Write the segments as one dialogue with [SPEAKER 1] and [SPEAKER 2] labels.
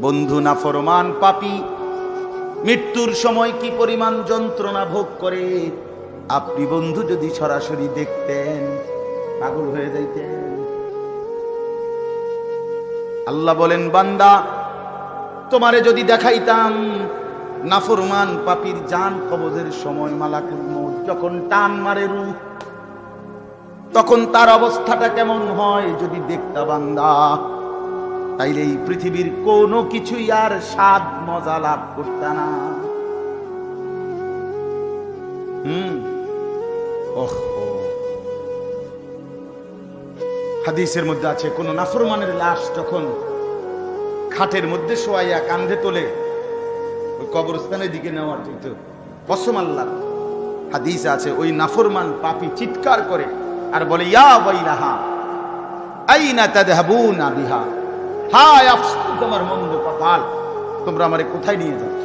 [SPEAKER 1] বন্ধু না ফরমান পাপি। মৃত্যুর সময় কি পরিমাণ যন্ত্রণা ভোগ করে? আপনি বন্ধু যদি সরাসরি দেখতেন, পাগল হয়ে যাইতেন। আল্লাহ বলেন, বান্দা, তোমারে যদি দেখাইতাম নাফরমান পাপির জান কবজের সময় মালাকুল মৌত যখন টান মারে রূপ, তখন তার অবস্থাটা কেমন হয় যদি দেখতা বান্দা? তাইলে এই পৃথিবীর কোনো কিছুই আর স্বাদ মজা লাভ করত না। হুম। ওহ হাদিসের মধ্যে আছে, কোন নাফরমানের লাশ যখন খাটের মধ্যে শোয়াইয়া কান্ধে তোলে, ওই কবরস্থানের দিকে নেওয়ার কিন্তু কসম আল্লাহ হাদিস আছে, ওই নাফরমান পাপি চিৎকার করে আর বলে, ইয়া বাইলাহা আইনা তাদহাবুনা বিহা? হায় আফসোস তোমার মন্দ কপাল। তোমরা আমারে কোথায় নিয়ে যাচ্ছ?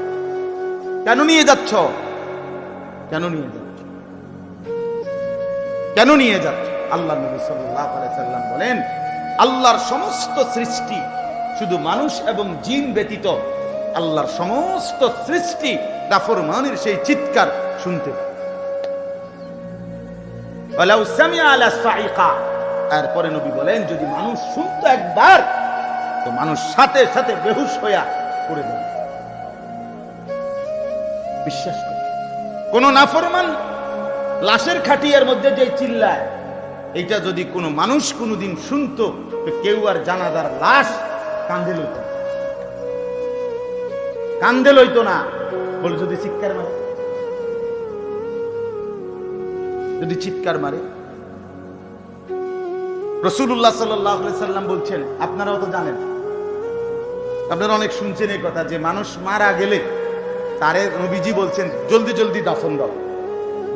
[SPEAKER 1] কেন নিয়ে যাচ্ছ? কেন নিয়ে যাচ্ছ? কেন নিয়ে যাচ্ছ? আল্লাহ নবী আলাইহি সাল্লাম বলেন, আল্লাহর সমস্ত সৃষ্টি শুধু মানুষ এবং জিন ব্যতীত আল্লাহর সমস্ত সৃষ্টি নাফরমানের সেই চিৎকার শুনতে সাইকা। এরপরে নবী বলেন, যদি মানুষ শুনতো একবার তো মানুষ সাথে সাথে বেহুশ হইয়া পড়ে যাবে। বিশ্বাস করে। কোন নাফরমান লাশের খাটিয়ার মধ্যে যে চিল্লায় এটা যদি কোনো মানুষ কোনোদিন শুনতো কেউ আর জানাজার লাশ কান্দে লইত। কান্দে লইতো না বলে যদি চিৎকার মারে। যদি চিৎকার মারে। রসুল্লাহ সাল্লাম বলছেন, আপনারাও তো জানেন আপনারা অনেক শুনছেন এই কথা যে মানুষ মারা গেলে তারে নবীজি বলছেন, জলদি জলদি দাফন দাও।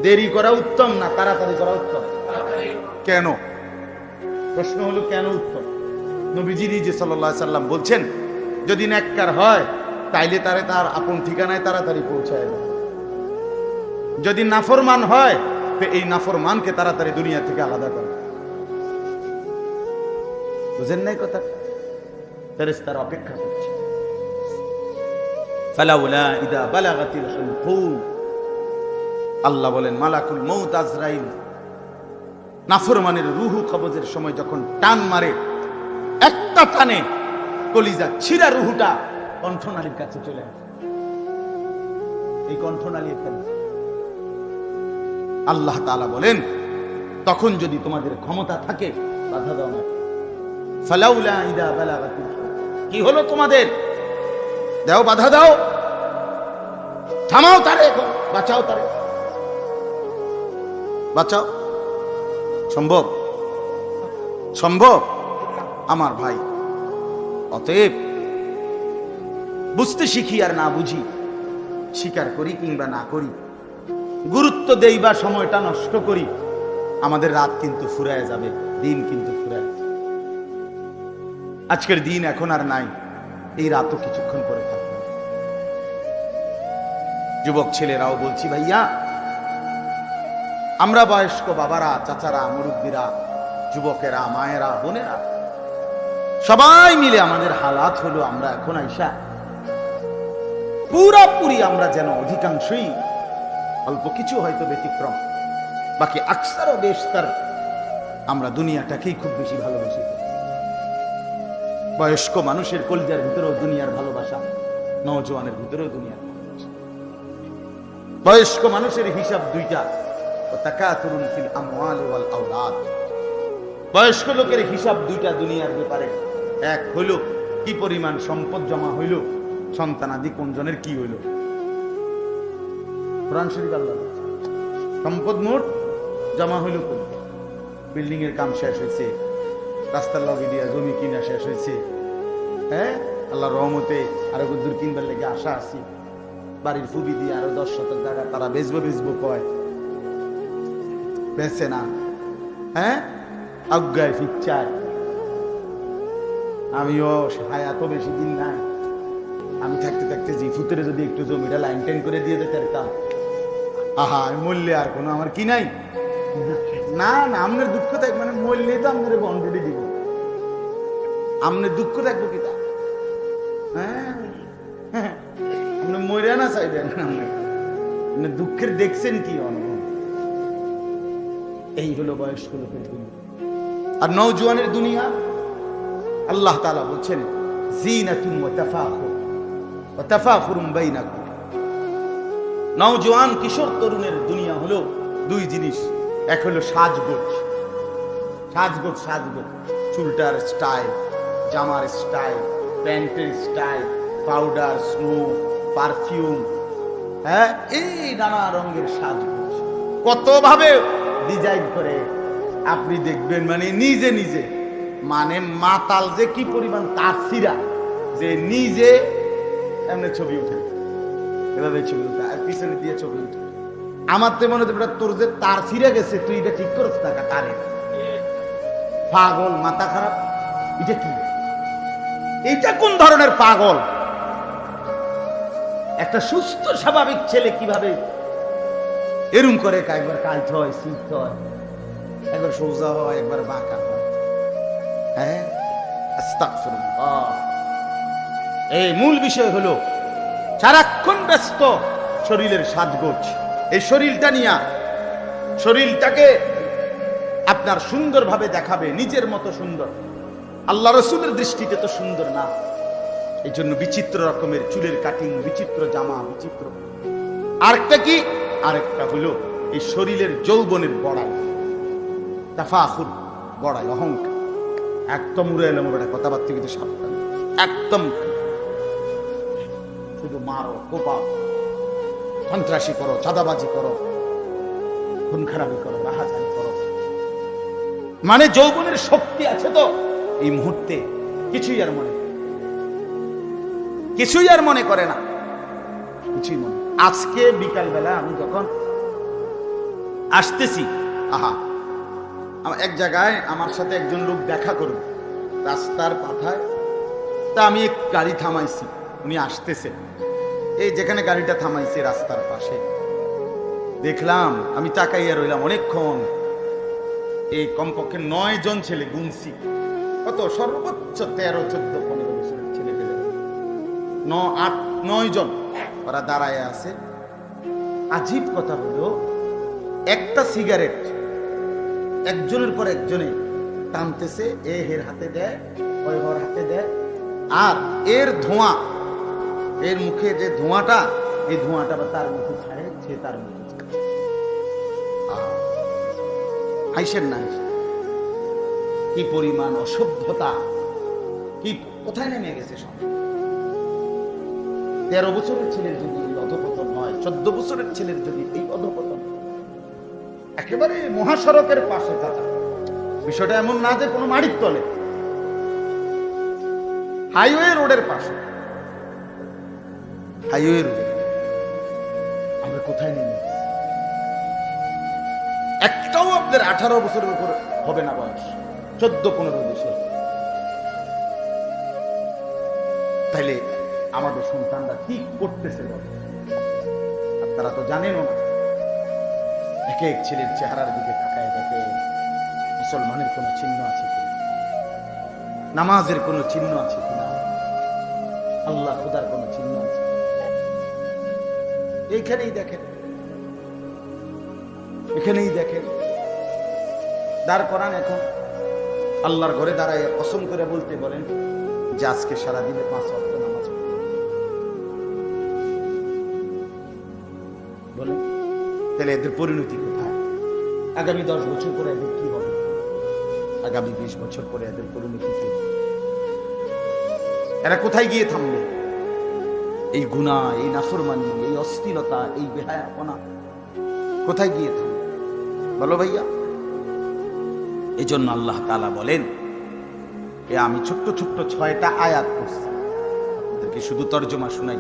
[SPEAKER 1] দেরি করা উত্তম না, তাড়াতাড়ি করা উত্তম। কেন? প্রশ্ন হলো, কেন উত্তম? নবীজি নিজে সাল্লাহ সাল্লাম বলছেন, যদি নেককার হয়, তাইলে তারে তার আপন ঠিকানায় তাড়াতাড়ি পৌঁছায় দেয়। যদি নাফরমান হয়, তো এই নাফরমানকে তাড়াতাড়ি দুনিয়া থেকে আলাদা করে বুঝেন নাই কথা ফেরেস্তার অপেক্ষা করছে। আল্লাহ বলেন, মালাকুল মৌত আজরাইল। নাফরমানের রুহু কবজের সময় যখন টান মারে, একটা টানে কলিজা ছিঁড়া রুহুটা কণ্ঠনালীর কাছে চলে আসে। এই কণ্ঠনালী আল্লাহ তাআলা বলেন, তখন যদি তোমাদের ক্ষমতা থাকে, বাধা দাও না। ফালাউলা ইদা বালাগাতিল। কি হলো তোমাদের? দাও, বাধা দাও। থামাও তারে এখন, বাঁচাও তারে। বাঁচাও। সম্ভব? সম্ভব? আমার ভাই। অতএব, বুঝতে শিখি আর না বুঝি, স্বীকার করি কিংবা না করি, গুরুত্ব দেই বা সময়টা নষ্ট করি, আমাদের রাত কিন্তু ফুরায় যাবে, দিন কিন্তু ফুরায়। আজকের দিন এখন আর নাই। এই রাতও কিছুক্ষণ পরে থাকবে। যুবক ছেলেরাও বলছি, ভাইয়া, আমরা বয়স্ক বাবারা, চাচারা, মুরব্বীরা, যুবকেরা, মায়েরা, বোনেরা, সবাই মিলে আমাদের হালাত হলো আমরা এখন আইসা। পুরাপুরি আমরা যেন অধিকাংশই অল্প কিছু হয়তো ব্যতিক্রম। বাকি আকসারও বেশ তার। আমরা দুনিয়াটাকেই খুব বেশি ভালোবাসি। বয়স্ক মানুষের কলজার ভিতরেও দুনিয়ার ভালোবাসা, নওজোয়ানের ভিতরেও দুনিয়ার। বয়স্ক মানুষের হিসাব দুইটা বয়স্ক লোকের হিসাব দুইটা দুনিয়ার ব্যাপারে। এক হইল, কি পরিমাণ সম্পদ জমা হইল সন্তানাদি কোনজনের কি হইল? কোরআন শরীফ সম্পদ মোট জমা হইল কোন বিল্ডিং এর কাম শেষ হয়েছে, রাস্তার লগে দিয়া জমি কিনা শেষ হয়েছে হ্যাঁ? আল্লাহ রহমতে আরও দূর কিনবার লেগে আশা আছি। বাড়ির ফুবি দিয়ে আরও দশ শতক জায়গা তারা বেচবো বেচবো কয়। বেচে না। হ্যাঁ? আজ্ঞায় ফিচ্ছায়। আমিও হায়াতও বেশি দিন নাই। আমি থাকতে থাকতে জিফুতের যদি একটু জমিটা লাইন টাইন করে দিয়ে দিতে পারতাম। আহা, আমি মরলে আর কোনো আমার কি নাই? না না আপনার দুঃখ থাক মানে মরলে তো আপনার বন্ডটি দিব। আপনার দুঃখ থাকব কি তা হ্যাঁ। মরিয়া না চাইবেন আপনি দুঃখের দেখছেন কি এই হলো বয়স্ক লোকের দুনিয়া আর নৌজওয়ানের দুনিয়া, আল্লাহ তাআলা বলছেন, জিনাতুন ওয়া তাফাখুর, ওয়া তাফাখুরুম বাইনাকুম। নওজোয়ান কিশোর তরুণের দুনিয়া হলো দুই জিনিস। এক হলো সাজগোজ। সাজগোজ সাজগোজ। চুলটার স্টাইল, জামার স্টাইল। প্যান্টের স্টাইল পাউডার স্নো পারফিউম হ্যাঁ? এই নানা রঙের সাজগোজ কতভাবে ডিজাইন করে। আপনি দেখবেন মানে নিজে নিজে মানে মাতাল যে কি পরিমাণ তাফসিরা যে নিজে এমনি ছবি উঠে। এভাবে ছবি উঠে আর পিছনে দিয়ে ছবি উঠে। আমার তো মনে হচ্ছে তোর যে তার ফিরে গেছে তুই এটা ঠিক করছ টাকা তারে। পাগল মাথা খারাপ। এটা কি? এইটা কোন ধরনের পাগল? একটা সুস্থ, স্বাভাবিক ছেলে কীভাবে এরম করে একবার কাজ হয় শীত হয় একবার সোজা হয়, একবার বাঁকা হয়। হ্যাঁ? এই মূল বিষয় হলো, সারাক্ষণ ব্যস্ত, শরীরের সাজগোজ। এই শরীরটা নিয়া, শরীরটাকে আপনার সুন্দরভাবে দেখাবে, নিজের মতো সুন্দর। আল্লাহ রসুলের দৃষ্টিতে তো সুন্দর না। এই জন্য বিচিত্র রকমের চুলের কাটিং বিচিত্র জামা, বিচিত্র আরেকটা কি? আরেকটা হলো এই শরীরের যৌবনের বড়াই তাফাখুর বড়াই অহংকার। একদম উড়ে এলাম বেটা, কথাবার্তা কিন্তু সাবধান। একদম। শুধু মারো, কোপাও। সন্ত্রাসী করো, চাঁদাবাজি করো। খুন খারাপি করো রাহাজানি করো। মানে যৌবনের শক্তি আছে তো? এই মুহূর্তে কিছুই আর মনে কিছুই আর মনে করে না। কিছুই মনে আজকে বিকালবেলা আমি যখন আসতেছি, আহা এক জায়গায় আমার সাথে একজন লোক দেখা করবে। রাস্তার পাথায় তা আমি এক গাড়ি থামাইছি, উনি আসতেছে। এই যেখানে গাড়িটা থামাইছে রাস্তার পাশে। দেখলাম, আমি তাকাইয়া রইলাম অনেকক্ষণ। এই কমপক্ষে নয় জন ছেলে গুনছি। কত? সর্বোচ্চ তেরো, চোদ্দ, পনেরো বছরের ছেলে পেলে ন, আট, নয় জন ওরা দাঁড়ায় আছে। আজীব কথা হলো, একটা সিগারেট একজনের পর একজনে টানতেছে, এ হের হাতে দেয়, ওই ওর হাতে দেয়। আর এর ধোঁয়া, এর মুখে যে ধোঁয়াটা, এই ধোঁয়াটা বা তার মুখে ছাড়ে, সে তার মুখে হাইসেন না হাইসেন। কি পরিমাণ অসভ্যতা? কি কোথায় নেমে গেছে সব? তেরো বছরের ছেলের যদি এই অধপতন হয়, চোদ্দ বছরের ছেলের যদি এই অধপতন একেবারে মহাসড়কের পাশে চাচা বিষয়টা এমন না যে কোনো মাড়ির তলে। হাইওয়ে রোডের পাশে। Highway road. আমরা কোথায় নেমে? একটাও আপনার আঠারো বছরের উপর হবে না বয়স। চোদ্দ পনেরো বছর তাইলে আমাদের সন্তানরা কি করতেছে? আপনারা তো জানেনও না এক এক ছেলের চেহারার দিকে তাকায় দেখে মুসলমানের কোনো চিহ্ন আছে কিনা, নামাজের কোনো চিহ্ন আছে কিনা, আল্লাহ খুদার কোনো চিহ্ন আছে? এইখানেই দেখেন, এখানেই দেখেন দাঁড় করান এখন আল্লাহর ঘরে দাঁড়ায় কসম করে বলতে বলেন যে আজকে সারাদিনে পাঁচ ওয়াক্ত নামাজ বলেন, তাহলে এদের পরিণতি কোথায়? আগামী দশ বছর পরে এদের কি হবে? আগামী বিশ বছর পরে এদের পরিণতি কি? এরা কোথায় গিয়ে থামবে? এই গুণা, এই নাফরমানি, এই অস্থিরতা, এই বেহায়াপনা কোথায় গিয়ে থামবে? বলো ভাইয়া। এই জন্য আল্লাহ তালা বলেন, এ আমি ছোট্ট ছোট্ট ছয়টা আয়াত করছি শুধু তর্জমা শুনাই।